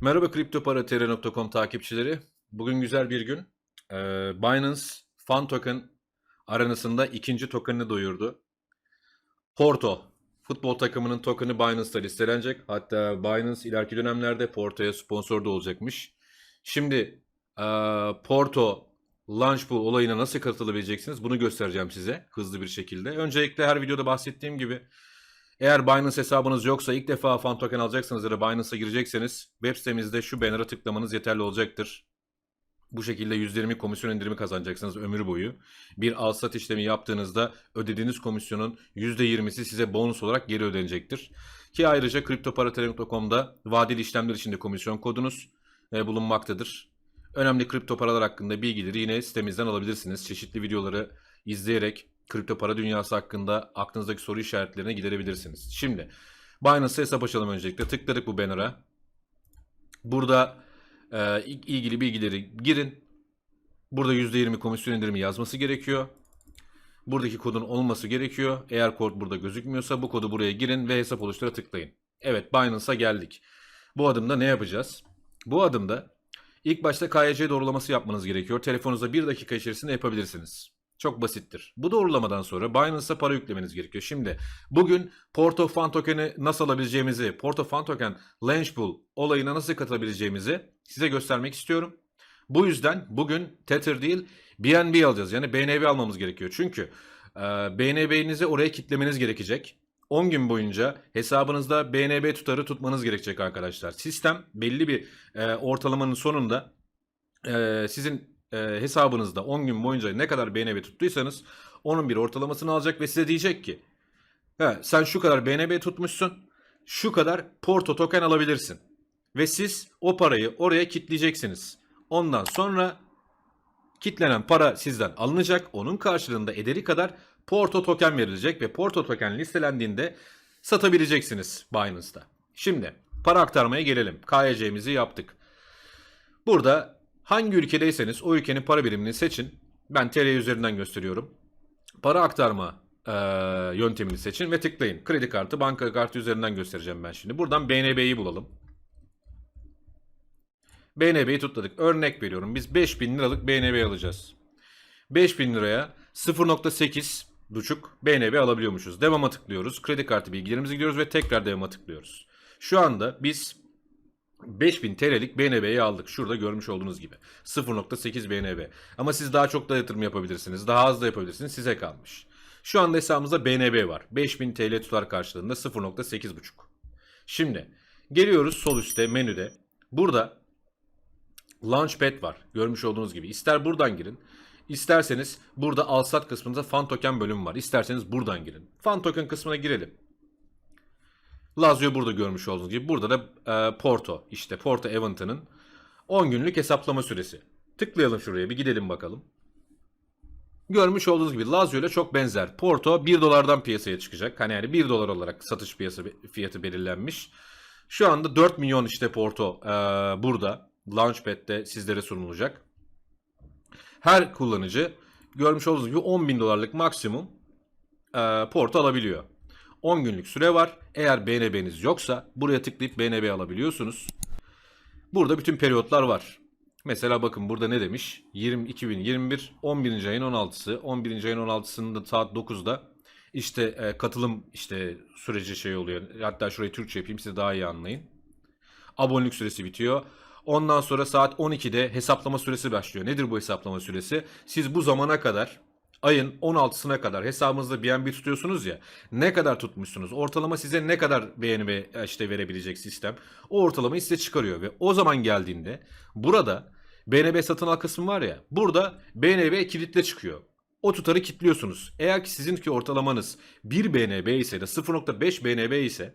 Merhaba kriptoparatr.com takipçileri. Bugün güzel bir gün. Ee, Binance Fan Token aranasında ikinci tokenını duyurdu. Porto futbol takımının tokenı Binance'da listelenecek. Hatta Binance ileriki dönemlerde Porto'ya sponsor da olacakmış. Şimdi ee, Porto Launchpool olayına nasıl katılabileceksiniz bunu göstereceğim size hızlı bir şekilde. Öncelikle her videoda bahsettiğim gibi eğer Binance hesabınız yoksa ilk defa fan token alacaksanız ya da Binance'a girecekseniz web sitemizde şu banner'a tıklamanız yeterli olacaktır. Bu şekilde %20 komisyon indirimi kazanacaksınız ömür boyu. Bir al sat işlemi yaptığınızda ödediğiniz komisyonun %20'si size bonus olarak geri ödenecektir. Ki ayrıca kriptoparatelerim.com'da vadeli işlemler için de komisyon kodunuz e, bulunmaktadır. Önemli kripto paralar hakkında bilgileri yine sitemizden alabilirsiniz. Çeşitli videoları izleyerek kripto para dünyası hakkında aklınızdaki soru işaretlerini giderebilirsiniz. Şimdi Binance'a hesap açalım öncelikle. Tıkladık bu banner'a. Burada e, ilgili bilgileri girin. Burada %20 komisyon indirimi yazması gerekiyor. Buradaki kodun olması gerekiyor. Eğer kod burada gözükmüyorsa bu kodu buraya girin ve hesap oluştura tıklayın. Evet Binance'a geldik. Bu adımda ne yapacağız? Bu adımda ilk başta KYC doğrulaması yapmanız gerekiyor. Telefonunuzda bir dakika içerisinde yapabilirsiniz. Çok basittir. Bu doğrulamadan sonra Binance'a para yüklemeniz gerekiyor. Şimdi bugün Porto Fan Token'i nasıl alabileceğimizi, Porto Fan Token Launchpool olayına nasıl katılabileceğimizi size göstermek istiyorum. Bu yüzden bugün Tether değil BNB alacağız. Yani BNB almamız gerekiyor. Çünkü e, BNB'nizi oraya kitlemeniz gerekecek. 10 gün boyunca hesabınızda BNB tutarı tutmanız gerekecek arkadaşlar. Sistem belli bir e, ortalamanın sonunda e, sizin e, hesabınızda 10 gün boyunca ne kadar BNB tuttuysanız onun bir ortalamasını alacak ve size diyecek ki sen şu kadar BNB tutmuşsun şu kadar Porto token alabilirsin. Ve siz o parayı oraya kitleyeceksiniz. Ondan sonra kitlenen para sizden alınacak. Onun karşılığında ederi kadar Porto token verilecek ve Porto token listelendiğinde satabileceksiniz Binance'da. Şimdi para aktarmaya gelelim. KYC'mizi yaptık. Burada hangi ülkedeyseniz o ülkenin para birimini seçin. Ben TL üzerinden gösteriyorum. Para aktarma e, yöntemini seçin ve tıklayın. Kredi kartı, banka kartı üzerinden göstereceğim ben şimdi. Buradan BNB'yi bulalım. BNB'yi tutladık. Örnek veriyorum. Biz 5000 liralık BNB alacağız. 5000 liraya 0.8 buçuk BNB alabiliyormuşuz. Devama tıklıyoruz. Kredi kartı bilgilerimizi gidiyoruz ve tekrar devama tıklıyoruz. Şu anda biz 5000 TL'lik BNB'yi aldık. Şurada görmüş olduğunuz gibi. 0.8 BNB. Ama siz daha çok da yatırım yapabilirsiniz. Daha az da yapabilirsiniz. Size kalmış. Şu anda hesabımızda BNB var. 5000 TL tutar karşılığında 0.8 buçuk. Şimdi geliyoruz sol üstte menüde. Burada Launchpad var. Görmüş olduğunuz gibi. İster buradan girin. İsterseniz burada alsat kısmında fan token bölümü var. İsterseniz buradan girin. Fan token kısmına girelim. Lazio burada görmüş olduğunuz gibi. Burada da e, Porto. işte Porto Event'ının 10 günlük hesaplama süresi. Tıklayalım şuraya bir gidelim bakalım. Görmüş olduğunuz gibi Lazio ile çok benzer. Porto 1 dolardan piyasaya çıkacak. Hani yani 1 dolar olarak satış piyasa fiyatı belirlenmiş. Şu anda 4 milyon işte Porto e, burada. Launchpad'de sizlere sunulacak. Her kullanıcı görmüş olduğunuz gibi 10 bin dolarlık maksimum e, Porto alabiliyor. 10 günlük süre var. Eğer BNB'niz yoksa buraya tıklayıp BNB alabiliyorsunuz. Burada bütün periyotlar var. Mesela bakın burada ne demiş? 20 2021 11. ayın 16'sı. 11. ayın 16'sında saat 9'da işte e, katılım işte süreci şey oluyor. Hatta şurayı Türkçe yapayım size daha iyi anlayın. Abonelik süresi bitiyor. Ondan sonra saat 12'de hesaplama süresi başlıyor. Nedir bu hesaplama süresi? Siz bu zamana kadar ayın 16'sına kadar hesabınızda BNB tutuyorsunuz ya. Ne kadar tutmuşsunuz? Ortalama size ne kadar BNB işte verebilecek sistem? O ortalamayı size çıkarıyor ve o zaman geldiğinde burada BNB satın al kısmı var ya. Burada BNB kilitle çıkıyor. O tutarı kilitliyorsunuz. Eğer ki sizinki ortalamanız 1 BNB ise de 0.5 BNB ise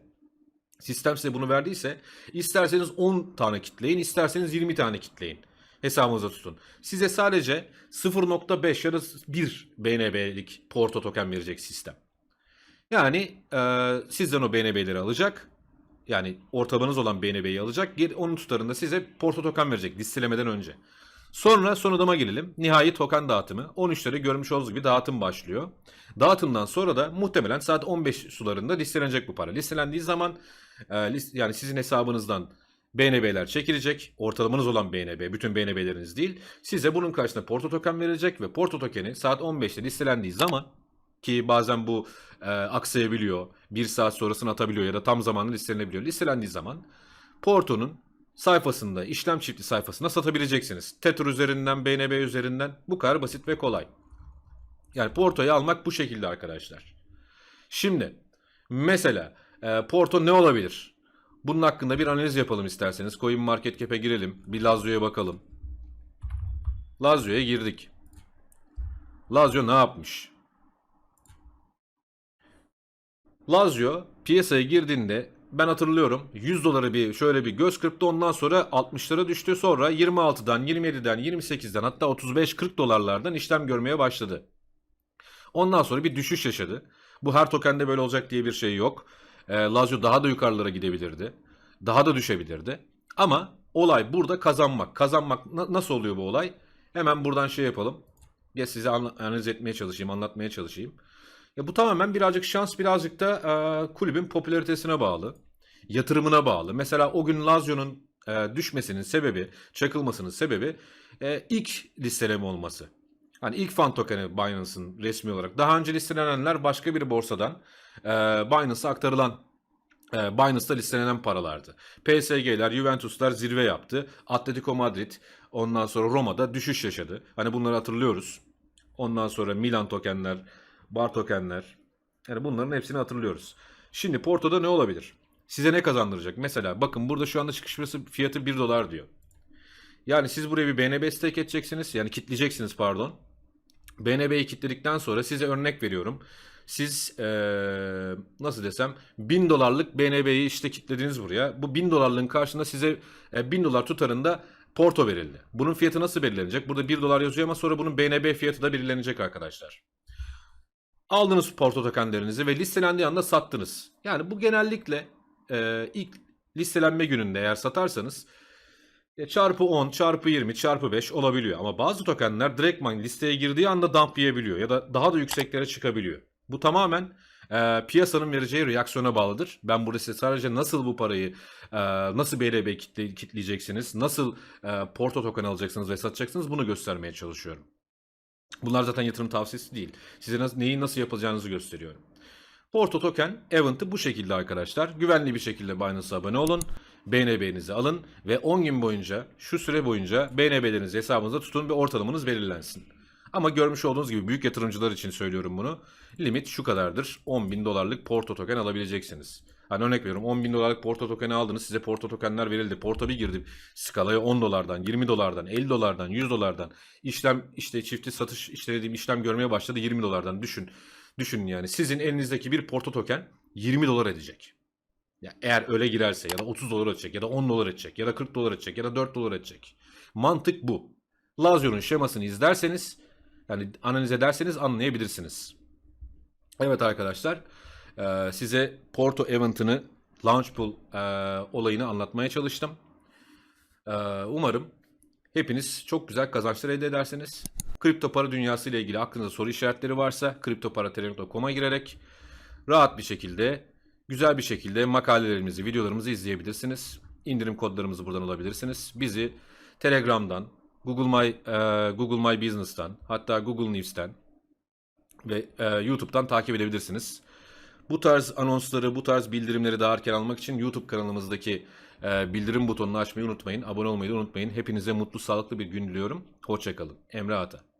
sistem size bunu verdiyse isterseniz 10 tane kitleyin isterseniz 20 tane kitleyin hesabınıza tutun. Size sadece 0.5 ya da 1 BNB'lik Porto token verecek sistem. Yani e, sizden o BNB'leri alacak. Yani ortalamanız olan BNB'yi alacak. Onun tutarında size Porto token verecek listelemeden önce. Sonra son adama gelelim. Nihai token dağıtımı. 13'lere görmüş olduğunuz gibi dağıtım başlıyor. Dağıtımdan sonra da muhtemelen saat 15 sularında listelenecek bu para. Listelendiği zaman e, list, yani sizin hesabınızdan BNB'ler çekilecek. Ortalamanız olan BNB, bütün BNB'leriniz değil. Size bunun karşısında Porto token verilecek ve Porto tokeni saat 15'te listelendiği zaman ki bazen bu e, aksayabiliyor. Bir saat sonrasını atabiliyor ya da tam zamanlı listelenebiliyor. Listelendiği zaman Porto'nun sayfasında, işlem çifti sayfasında satabileceksiniz. Tether üzerinden, BNB üzerinden bu kadar basit ve kolay. Yani Porto'yu almak bu şekilde arkadaşlar. Şimdi mesela e, Porto ne olabilir? Bunun hakkında bir analiz yapalım isterseniz. Coin Market Cap'e girelim. Bir Lazio'ya bakalım. Lazio'ya girdik. Lazio ne yapmış? Lazio piyasaya girdiğinde ben hatırlıyorum 100 doları bir şöyle bir göz kırptı ondan sonra 60'lara düştü sonra 26'dan 27'den 28'den hatta 35-40 dolarlardan işlem görmeye başladı. Ondan sonra bir düşüş yaşadı. Bu her tokende böyle olacak diye bir şey yok. E, Lazio daha da yukarılara gidebilirdi. Daha da düşebilirdi. Ama olay burada kazanmak. Kazanmak na- nasıl oluyor bu olay? Hemen buradan şey yapalım. Ya size analiz etmeye çalışayım, anlatmaya çalışayım. Ya bu tamamen birazcık şans, birazcık da e, kulübün popülaritesine bağlı. Yatırımına bağlı. Mesela o gün Lazio'nun e, düşmesinin sebebi, çakılmasının sebebi e, ilk listeleme olması. Hani ilk fan tokeni Binance'ın resmi olarak. Daha önce listelenenler başka bir borsadan e, Binance'a aktarılan e, Binance'da listelenen paralardı. PSG'ler, Juventus'lar zirve yaptı. Atletico Madrid ondan sonra Roma'da düşüş yaşadı. Hani bunları hatırlıyoruz. Ondan sonra Milan tokenler, Bar tokenler. Yani bunların hepsini hatırlıyoruz. Şimdi Porto'da ne olabilir? Size ne kazandıracak? Mesela bakın burada şu anda çıkış fiyatı 1 dolar diyor. Yani siz buraya bir BNB stake edeceksiniz. Yani kitleyeceksiniz pardon. BNB'yi kilitledikten sonra size örnek veriyorum. Siz eee, nasıl desem 1000 dolarlık BNB'yi işte kilitlediniz buraya. Bu 1000 dolarlığın karşında size e, 1000 dolar tutarında Porto verildi. Bunun fiyatı nasıl belirlenecek? Burada 1 dolar yazıyor ama sonra bunun BNB fiyatı da belirlenecek arkadaşlar. Aldınız Porto tokenlerinizi ve listelendiği anda sattınız. Yani bu genellikle e, ilk listelenme gününde eğer satarsanız ya çarpı 10, çarpı 20, çarpı 5 olabiliyor. Ama bazı tokenler direktman listeye girdiği anda dump yiyebiliyor ya da daha da yükseklere çıkabiliyor. Bu tamamen e, piyasanın vereceği reaksiyona bağlıdır. Ben burada size sadece nasıl bu parayı, e, nasıl BLB kitle, kitleyeceksiniz, nasıl e, Porto token alacaksınız ve satacaksınız bunu göstermeye çalışıyorum. Bunlar zaten yatırım tavsiyesi değil. Size nasıl, neyi nasıl yapacağınızı gösteriyorum. Porto Token Event'ı bu şekilde arkadaşlar. Güvenli bir şekilde Binance'a abone olun. BNB'nizi alın ve 10 gün boyunca şu süre boyunca BNB'lerinizi hesabınızda tutun ve ortalamanız belirlensin. Ama görmüş olduğunuz gibi büyük yatırımcılar için söylüyorum bunu. Limit şu kadardır. 10 bin dolarlık Porto token alabileceksiniz. Hani örnek veriyorum 10 bin dolarlık Porto tokeni aldınız size Porto tokenler verildi. Porto bir girdi skalaya 10 dolardan, 20 dolardan, 50 dolardan, 100 dolardan işlem işte çifti satış işte dediğim işlem görmeye başladı 20 dolardan düşün. Düşünün yani sizin elinizdeki bir Porto token 20 dolar edecek. Ya eğer öyle girerse ya da 30 dolar edecek ya da 10 dolar edecek ya da 40 dolar edecek ya da 4 dolar edecek. Mantık bu. Lazio'nun şemasını izlerseniz yani analiz ederseniz anlayabilirsiniz. Evet arkadaşlar size Porto Event'ını Launch Pool e, olayını anlatmaya çalıştım. Umarım hepiniz çok güzel kazançlar elde edersiniz. Kripto para dünyası ile ilgili aklınızda soru işaretleri varsa kriptoparaterim.com'a girerek rahat bir şekilde, güzel bir şekilde makalelerimizi, videolarımızı izleyebilirsiniz. İndirim kodlarımızı buradan alabilirsiniz. Bizi Telegram'dan, Google My e, Google My Business'tan, hatta Google News'ten ve e, YouTube'dan takip edebilirsiniz. Bu tarz anonsları, bu tarz bildirimleri daha erken almak için YouTube kanalımızdaki e, bildirim butonunu açmayı unutmayın. Abone olmayı da unutmayın. Hepinize mutlu, sağlıklı bir gün diliyorum. Hoşçakalın. Emre Ata.